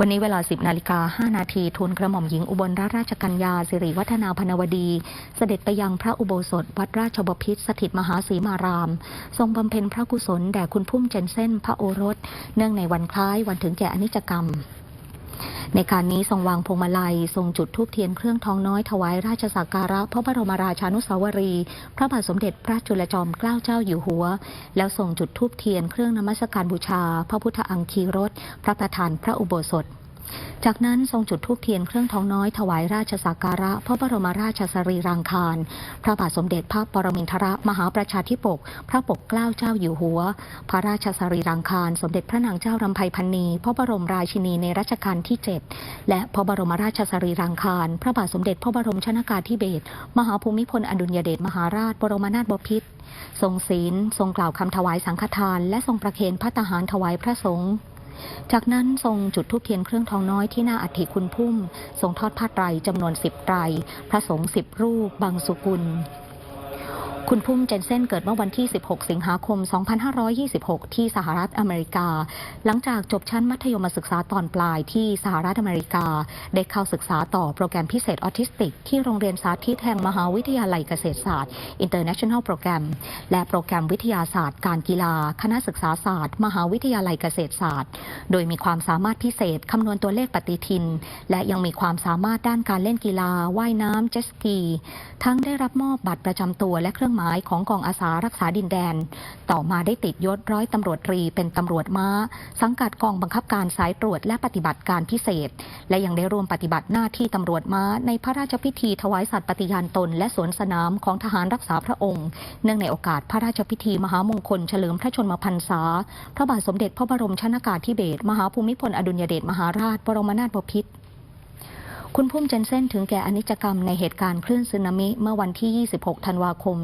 วันนี้เวลา 10 นาฬิกา 5 นาทีทูลกระหม่อมหญิงอุบลราชกัญญา สิริวัฒนาพนวดี เสด็จไปยังพระอุโบสถ วัดราชบพิษสถิตมหาสีมาราม ทรงบำเพ็ญพระกุศลแด่คุณพุ่มเจนเซ่นพระโอรส เนื่องในวันคล้ายวันถึงแก่อนิจกรรม ในการนี้ทรงวางพวงมาลัย ทรงจุดธูปเทียนเครื่องทองน้อยถวายราชสักการะพระบรมราชานุสาวรี พระบาทสมเด็จพระจุลจอมเกล้าเจ้าอยู่หัว แล้วทรงจุดธูปเทียนเครื่องนมัสการบูชา พระพุทธอังคีรสพระประธานพระอุโบสถ จากนั้นทรงจุดธูปเทียนเครื่องทองน้อยถวายราชสักการะ พระบรมราชสรีรางคาร พระบาทสมเด็จพระปรมินทรมหาประชาธิปก พระปกเกล้าเจ้าอยู่หัว พระราชสรีรางคาร สมเด็จพระนางเจ้ารำไพพันนีพระบรมราชินีในรัชกาลที่ 7 และพระบรมราชสรีรางคาร พระบาทสมเด็จพระบรมชนากาธิเบศรมหาภูมิพลอดุลยเดชมหาราช บรมนาถบพิตรทรงศีล ทรงกล่าวคำถวายสังฆทาน และทรงประเคนพระตาหารถวายพระสงฆ์ จากนั้นทรงจุดธูปเทียนเครื่องทองน้อยที่หน้าอัฐิคุณพุ่ม ทรงทอดผ้าไตรจำนวนสิบไตร พระสงฆ์สิบรูป บางสุกุล คุณพุ่มเจนเซนเกิดเมื่อวันที่ 16 สิงหาคม 2526 ที่สหรัฐอเมริกา หลังจากจบชั้นมัธยมศึกษาตอนปลายที่สหรัฐอเมริกา ได้เข้าศึกษาต่อโปรแกรมพิเศษออทิสติก ที่โรงเรียนสาธิตแห่งมหาวิทยาลัยเกษตรศาสตร์ International Program และโปรแกรมวิทยาศาสตร์ การกีฬา คณะศึกษาศาสตร์ มหาวิทยาลัยเกษตรศาสตร์ โดยมีความสามารถพิเศษคำนวณตัวเลขปฏิทิน และยังมีความสามารถด้านการเล่นกีฬาว่ายน้ำเจ็ตสกี ทั้งได้รับมอบบัตรประจำตัวและเครื่องหมายของกองอาสารักษาดินแดน ต่อมาได้ติดยศร้อยตำรวจตรีเป็นตำรวจม้า สังกัดกองบังคับการสายตรวจและปฏิบัติการพิเศษ และยังได้ร่วมปฏิบัติหน้าที่ตำรวจม้า ในพระราชพิธีถวายสัตย์ปฏิญาณตน และสวนสนามของทหารรักษาพระองค์ เนื่องในโอกาสพระราชพิธีมหามงคลเฉลิมพระชนมพรรษา พระบาทสมเด็จพระบรมชนากาธิเบศรมหาภูมิพลอดุลยเดชมหาราชบรมนาถบพิตร คุณพุ่มเจนเซนถึงแก่อนิจกรรมในเหตุการณ์คลื่นสึนามิเมื่อวันที่ 26 ธันวาคม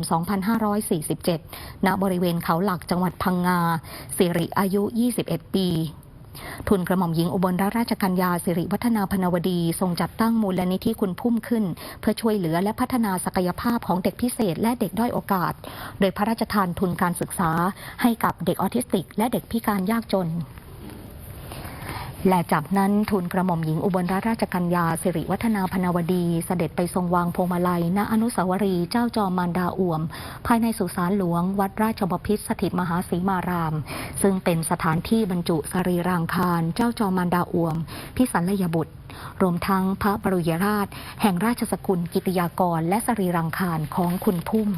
2547 ณ บริเวณเขาหลักจังหวัดพังงา สิริอายุ 21 ปีทุนกระหม่อมหญิงอุบลราชกัญญาสิริวัฒนาพนวดี ทรงจัดตั้งมูลนิธิคุณพุ่มขึ้น เพื่อช่วยเหลือและพัฒนาศักยภาพของเด็กพิเศษและเด็กด้อยโอกาส โดยพระราชทานทุนการศึกษาให้กับเด็กออทิสติก และเด็กพิการยากจน และจากนั้นทุนกระหม่อมหญิงอุบลราชกัญญาสิริวัฒนาพนาวดีเสด็จไปทรงวางพวงมาลัย ณอนุสาวรีย์เจ้าจอมมารดาอ่วม ภายในสุสานหลวง วัดราชบพิตรสถิตมหาสีมาราม ซึ่งเป็นสถานที่บรรจุสรีรางคารเจ้าจอมมารดาอ่วม พิสันลยบุตร รวมทั้งพระบรุยราช แห่งราชสกุลกิติยากร และสรีรางคารของคุณพุ่ม